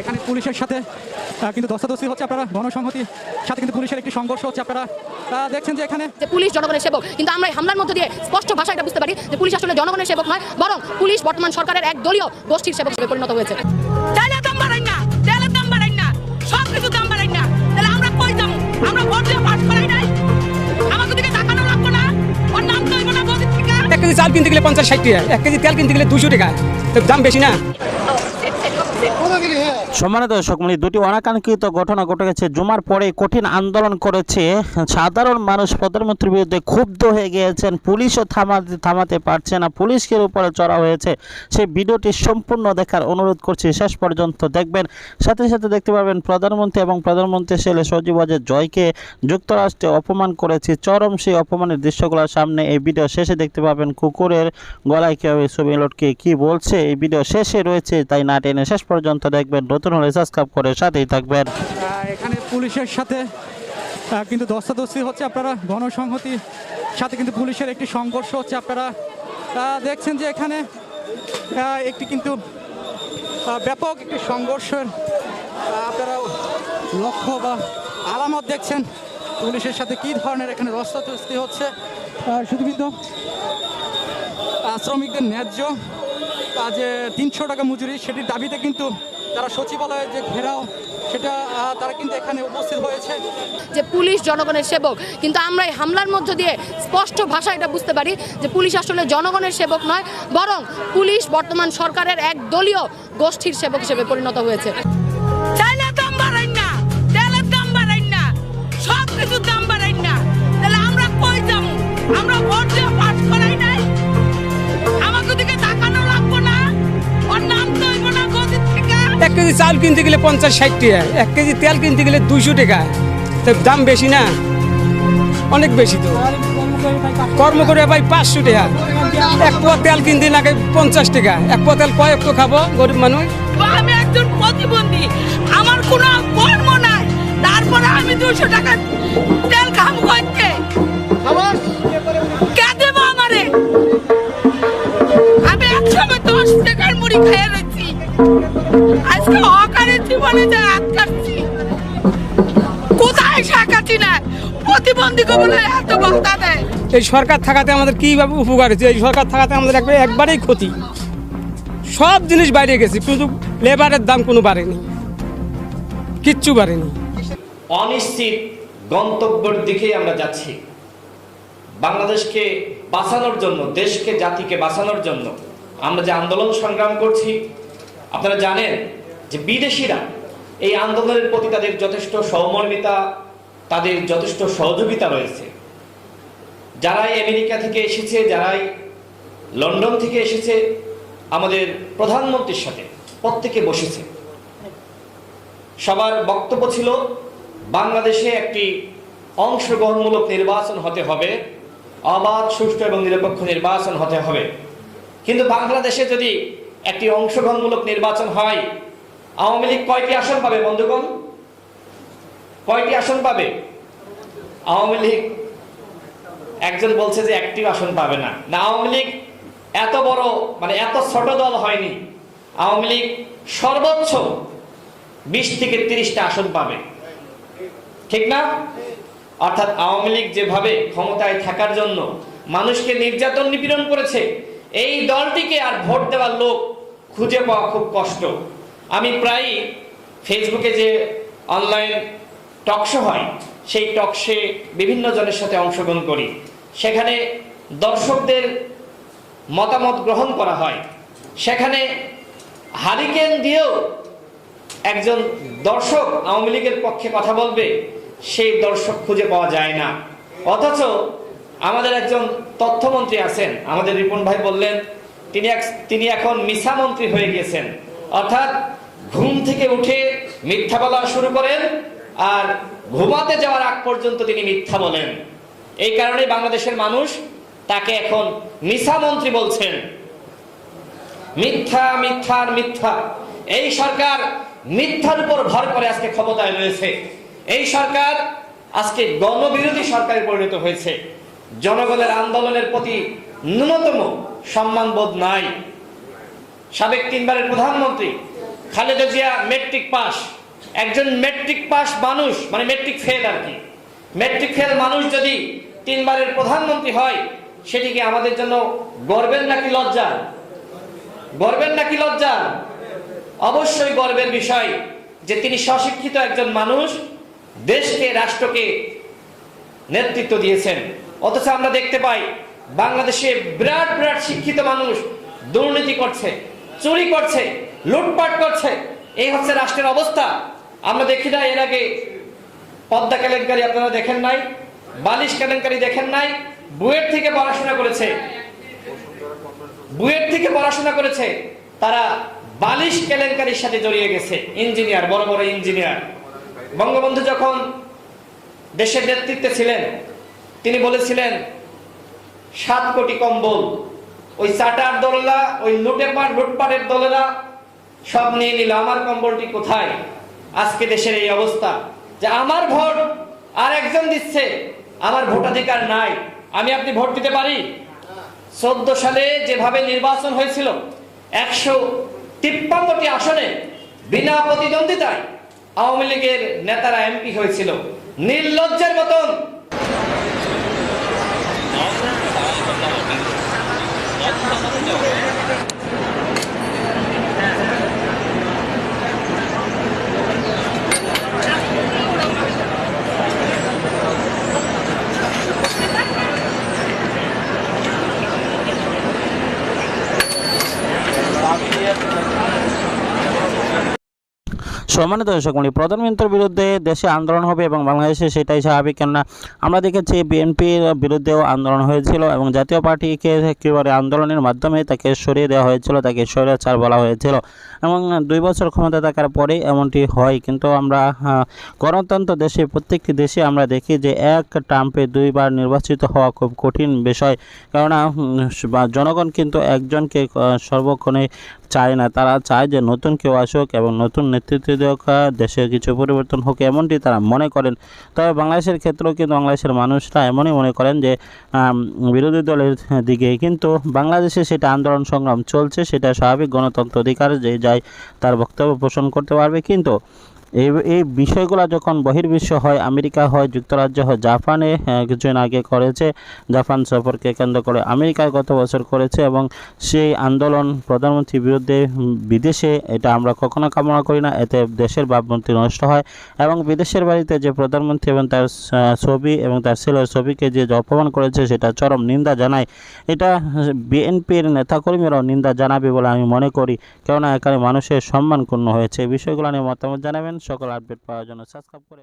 এখানে পুলিশের সাথে কিন্তু দস্তাদস্তি হচ্ছে আপনারা গণসংহতির সাথে কিন্তু পুলিশের একটি সংঘর্ষ হচ্ছে আপনারা দেখছেন যে এখানে যে পুলিশ জনগণের সেবক কিন্তু আমরা এই হামলার মধ্য দিয়ে স্পষ্ট ভাষায় এটা বুঝতে পারি যে পুলিশ আসলে জনগণের সেবক নয় বরং পুলিশ বর্তমান সরকারের এক দলীয় গোষ্ঠীর সেবক হিসেবে পরিণত হয়েছে। এক কেজি চাল কিনতে গেলে পঞ্চাশ ষাট টাকা এক কেজি তেল কিনতে গেলে দুশো টাকা। তো দাম বেশি না। সম্মানিত দর্শক মানে দুটি অনাকাঙ্ক্ষিত ঘটনা ঘটে গেছে। জুমার পরে কঠিন আন্দোলন করেছে। সাধারণ মানুষ প্রধানমন্ত্রীর বিরুদ্ধে ক্ষুব্ধ হয়ে গিয়েছেন। পুলিশও থামাতে থামাতে পারছে না। পুলিশের উপরে চড়া হয়েছে। সেই ভিডিওটি সম্পূর্ণ দেখার অনুরোধ করছি। শেষ পর্যন্ত দেখবেন। সাথে সাথে দেখতে পাবেন প্রধানমন্ত্রী এবং প্রধানমন্ত্রী ছেলে সজীব ওয়াজেদ জয়কে যুক্তরাষ্ট্রে অপমান করেছে। চরম সেই অপমানের দৃশ্যগুলোর সামনে এই ভিডিও শেষে দেখতে পাবেন। কুকুরের গলায় কীভাবে ছবি লটকে, কি বলছে? এই ভিডিও শেষে রয়েছে, তাই না টেনে। শেষ পর্যন্ত দেখবেন। নতুন হলে সাবস্ক্রাইব করে সাথেই থাকবেন। এখানে পুলিশের সাথে কিন্তু দস্তাদস্তি হচ্ছে আপনারা গণসংহতির সাথে কিন্তু পুলিশের একটি সংঘর্ষ হচ্ছে আপনারা দেখছেন যে এখানে একটি কিন্তু ব্যাপক একটি সংঘর্ষের আপনারা লক্ষ্য বা আলামত দেখছেন পুলিশের সাথে কী ধরনের এখানে দস্তাদস্তি হচ্ছে। শুধু কিন্তু শ্রমিকদের ন্যায্য যে তিনশো টাকা মজুরি, সেটির দাবিতে কিন্তু তারা সচিবালয়ের যে ঘেরাও সেটা তারা কিন্তু এখানে উপস্থিত হয়েছে। যে পুলিশ জনগণের সেবক কিন্তু আমরা এই হামলার মধ্য দিয়ে স্পষ্ট ভাষা এটা বুঝতে পারি যে পুলিশ আসলে জনগণের সেবক নয় বরং পুলিশ বর্তমান সরকারের এক দলীয় গোষ্ঠীর সেবক হিসেবে পরিণত হয়েছে। না না না। আমরা কই যাব? আমরা ভোট দিয়ে পাস করাই নাই এক কেজি চাল কিনতে গেলে পঞ্চাশ ষাট টাকা, এক কেজি তেল কিনতে গেলে দুইশো টাকা। তো দাম বেশি না? অনেক বেশি তো। কর্ম করে ভাই পাঁচশো টাকা। এক পোয়া তেল কিনতে লাগে পঞ্চাশ টাকা। এক পোয়া তেল কয়েক তো খাব, গরিব মানুষ? আমি একজন প্রতিবন্ধী। আমার কোনো কর্ম নাই। তারপরে আমি দুশো টাকা জীবনে যা আটকাচ্ছি কোথায় শাখাচ্ছি না? প্রতিবন্ধীকে বলে এত বাধা দেয়। এই সরকার থাকাতে আমাদের কীভাবে উপকার হয়েছে? এই সরকার থাকাতে আমাদের একবারে একবারেই ক্ষতি। সব জিনিস বাইরে গেছে কিন্তু লেবারের দাম কোনো বাড়েনি। কিচ্ছু বাড়েনি। অনিশ্চিত গন্তব্যের দিকেই আমরা যাচ্ছি। বাংলাদেশকে বাঁচানোর জন্য দেশকে জাতিকে বাঁচানোর জন্য আমরা যে আন্দোলন সংগ্রাম করছি আপনারা জানেন যে বিদেশিরা এই আন্দোলনের প্রতি তাদের যথেষ্ট সহমর্মিতা, তাদের যথেষ্ট সহযোগিতা রয়েছে। যারাই আমেরিকা থেকে এসেছে, যারাই লন্ডন থেকে এসেছে, আমাদের প্রধানমন্ত্রীর সাথে প্রত্যেকে বসেছে। সবার বক্তব্য ছিল, বাংলাদেশে একটি অংশগ্রহণমূলক নির্বাচন হতে হবে, অবাধ, সুষ্ঠু এবং নিরপেক্ষ নির্বাচন হতে হবে। কিন্তু বাংলাদেশে যদি একটি অংশগ্রহণমূলক নির্বাচন হয় আওয়ামী লীগ কয়টি আসন পাবে, বন্ধুগণ? কয়টি আসন পাবে? আওয়ামী লীগ, একজন বলছে যে একটি আসন পাবে না। না, আওয়ামী লীগ এত বড় মানে এত ছোট দল হয়নি। আওয়ামী লীগ সর্বোচ্চ বিশ থেকে তিরিশটা আসন পাবে। ঠিক না? অর্থাৎ আওয়ামী লীগ যেভাবে ক্ষমতায় থাকার জন্য মানুষকে নির্যাতন নিপীড়ন করেছে, এই দলটিকে আর ভোট দেওয়ার লোক খুঁজে পাওয়া খুব কষ্ট। আমি প্রায়ই ফেসবুকে যে অনলাইন টকশো হয়, সেই টকশে বিভিন্ন জনের সাথে অংশগ্রহণ করি। সেখানে দর্শকদের মতামত গ্রহণ করা হয়। সেখানে হারিকেন দিয়েও একজন দর্শক আওয়ামী লীগের পক্ষে কথা বলবে, সেই দর্শক খুঁজে পাওয়া যায় না। অথচ আমাদের একজন তথ্যমন্ত্রী আছেন, আমাদের রিপন ভাই বললেন, তিনি তিনি এখন মিছা মন্ত্রী হয়ে গিয়েছেন। অর্থাৎ ঘুম থেকে উঠে মিথ্যা বলা শুরু করেন আর ঘুমাতে যাওয়ার আগ পর্যন্ত তিনি মিথ্যা বলেন। এই কারণে বাংলাদেশের মানুষ তাকে এখন মিছা মন্ত্রী বলছেন। মিথ্যা মিথ্যার মিথ্যা। এই সরকার মিথ্যার উপর ভর করে আজকে ক্ষমতায় রয়েছে। এই সরকার আজকে গণবিরোধী সরকারে পরিণত হয়েছে। জনগণের আন্দোলনের প্রতি ন্যূনতম সম্মানবোধ নাই। সাবেক তিনবারের প্রধানমন্ত্রী খালেদা জিয়া মেট্রিক পাস একজন মেট্রিক পাস মানুষ মানে মেট্রিক ফেল আর কি। মেট্রিক ফেল মানুষ যদি তিনবারের প্রধানমন্ত্রী হয় সেটিকে আমাদের জন্য গর্বের নাকি লজ্জা গর্বের নাকি লজ্জা অবশ্যই গর্বের বিষয় যে তিনি স্বশিক্ষিত একজন মানুষ, দেশকে, রাষ্ট্রকে নেতৃত্ব দিয়েছেন। অথচ আমরা দেখতে পাই, বাংলাদেশে বিরাট বিরাট শিক্ষিত মানুষ দুর্নীতি করছে, চুরি করছে লুটপাট করছে। এই হচ্ছে রাষ্ট্রের অবস্থা। আমরা দেখি না, এর আগে পদ্মা কেলেঙ্কারি আপনারা দেখেন নাই, বালিশ কেলেঙ্কারি দেখেন নাই, বুয়েট থেকে পড়াশোনা করেছে। বুয়েট থেকে পড়াশোনা করেছে। তারা বালিশ কেলেঙ্কারির সাথে জড়িয়ে গেছে। ইঞ্জিনিয়ার, বড় বড় ইঞ্জিনিয়ার। বঙ্গবন্ধু যখন দেশের নেতৃত্বে ছিলেন, তিনি বলেছিলেন, সাত কোটি কম্বল, ওই চাটার দলেরা, ওই লুটেপাট, লুটপাটের দলেরা সব নিয়ে নিল, আমার কম্বলটি কোথায়? আজকে দেশের এই অবস্থা যে আমার ভোট আর একজন দিচ্ছে, আমার ভোটাধিকার নাই। আমি আপনি ভোট দিতে পারি? চোদ্দ সালে যেভাবে নির্বাচন হয়েছিল, একশো তিপ্পান্নটি আসনে বিনা প্রতিদ্বন্দ্বিতায় আওয়ামী লীগের নেতারা এমপি হয়েছিল। নির্লজ্জের মতন। সম্মানিত দর্শক প্রধানমন্ত্রীর বিরুদ্ধে দেশে আন্দোলন হবে এবং বাংলাদেশে সেটাই স্বাভাবিক। কেননা আমরা দেখেছি বিএনপির বিরুদ্ধেও আন্দোলন হয়েছিল এবং জাতীয় পার্টিকে একেবারে আন্দোলনের মাধ্যমে তাকে সরিয়ে দেওয়া হয়েছিল, তাকে স্বৈরাচার বলা হয়েছিল এবং দুই বছর ক্ষমতা থাকার পরে এমনটি হয়। কিন্তু আমরা গণতন্ত্র দেশে, প্রত্যেকটি দেশে আমরা দেখি যে এক ট্রাম্পে দুইবার নির্বাচিত হওয়া খুব কঠিন বিষয়। কেননা জনগণ কিন্তু একজনকে সর্বক্ষণে চায় না, তারা চায় যে নতুন কেউ আসুক এবং নতুন নেতৃত্ব দেওয়া দেশে কিছু পরিবর্তন হোক এমনটি তারা মনে করেন। তবে বাংলাদেশের ক্ষেত্রেও কিন্তু বাংলাদেশের মানুষরা এমনই মনে করেন যে বিরোধী দলের দিকে কিন্তু বাংলাদেশে সেটা আন্দোলন সংগ্রাম চলছে, সেটা স্বাভাবিক গণতন্ত্র অধিকার যে যায় তার বক্তব্য পোষণ করতে পারবে। কিন্তু এই এই বিষয়গুলো যখন বহির্বিশ্ব হয় আমেরিকা হয় যুক্তরাজ্য হয় জাপানে আহ, কিছুদিন আগে করেছে জাপান সফরকে কেন্দ্র করে আমেরিকায় গত বছর করেছে এবং সেই আন্দোলন প্রধানমন্ত্রীর বিরুদ্ধে বিদেশে এটা আমরা কখনো কামনা করি না এতে দেশের ভাবমূর্তি নষ্ট হয় এবং বিদেশের বাড়িতে যে প্রধানমন্ত্রী এবং তার ছবি এবং তার ছেলের ছবিকে যে অপমান করেছে সেটা চরম নিন্দা জানায়। এটা বিএনপির নেতাকর্মীরাও নিন্দা জানাবে বলে আমি মনে করি কেননা এখানে মানুষের সম্মান ক্ষুণ্ণ হয়েছে। এই বিষয়গুলো নিয়ে মতামত জানাবেন সকল আপডেট পাওয়ার জন্য সাবস্ক্রাইব করে